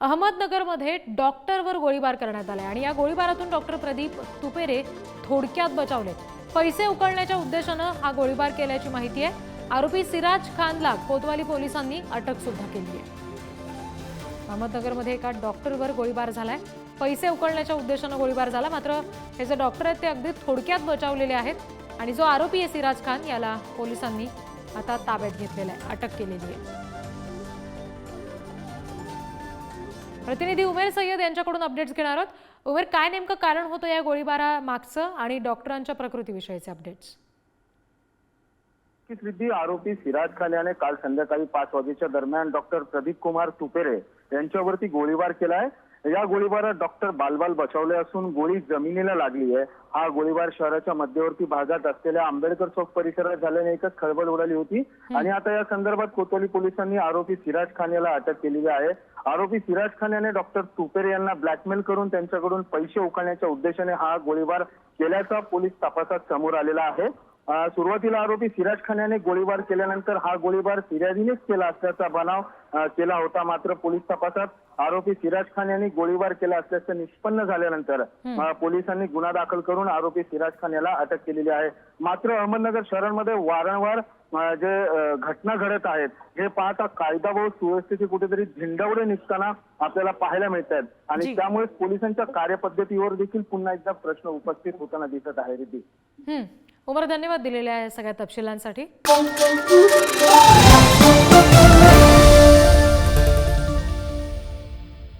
अहमदनगरमध्ये डॉक्टरवर गोळीबार करण्यात आलाय आणि या गोळीबारातून डॉक्टर प्रदीप तुपेरे थोडक्यात बचावले. पैसे उकळण्याच्या उद्देशानं हा गोळीबार केल्याची माहिती आहे. आरोपी सिराज खानला कोतवाली पोलिसांनी अटक सुद्धा केली आहे अहमदनगरमध्ये एका डॉक्टरवर गोळीबार झालाय. पैसे उकळण्याच्या उद्देशानं गोळीबार झाला मात्र हे जे डॉक्टर आहेत ते अगदी थोडक्यात बचावलेले आहेत आणि जो आरोपी आहे सिराज खान याला पोलिसांनी आता ताब्यात घेतलेला आहे अटक केलेली आहे. प्रतिनिधी उमेर सय्यद यांच्याकडून अपडेट्स घेणार आहोत. उमेर काय नेमकं कारण होतं या गोळीबारा मागचं आणि डॉक्टरांच्या प्रकृतीविषयीचे अपडेट्स सिद्धी आरोपी सिराज खान याने काल संध्याकाळी पाच वाजेच्या दरम्यान डॉक्टर प्रदीप कुमार तुपेरे यांच्यावरती गोळीबार केलाय या गोळीबारात डॉक्टर बालबाल बचावले असून गोळी जमिनीला लागली आहे. हा गोळीबार शहराच्या मध्यवर्ती भागात असलेल्या आंबेडकर चौक परिसरात झाल्याने एकच खळबळ उडाली होती. आणि आता या संदर्भात कोतवाली पोलिसांनी आरोपी सिराज खान याला अटक केलेली आहे. आरोपी सिराज खान याने डॉक्टर तुपेरे यांना ब्लॅकमेल करून त्यांच्याकडून पैसे उकळण्याच्या उद्देशाने हा गोळीबार केल्याचा पोलीस तपासात समोर आलेला आहे. सुरुवातीला आरोपी सिराज खान याने गोळीबार केल्यानंतर हा गोळीबार फिर्यादीनेच केला असल्याचा बनाव केला होता मात्र पोलीस तपासात. आरोपी सिराज खान यांनी गोळीबार केला असल्याचं निष्पन्न झाल्यानंतर पोलिसांनी गुन्हा दाखल करून आरोपी सिराज खान याला अटक केलेली आहे. मात्र अहमदनगर शहरांमध्ये वारंवार जे घटना घडत आहेत हे पाहता कायदा व सुव्यवस्थेचे कुठेतरी झेंडावडे निघताना आपल्याला पाहायला मिळत आहेत. आणि त्यामुळे पोलिसांच्या कार्यपद्धतीवर देखील पुन्हा एकदा प्रश्न उपस्थित होताना दिसत आहे रिद्धी. उमर धन्यवाद दिलेल्या या सगळ्या तपशिलांसाठी.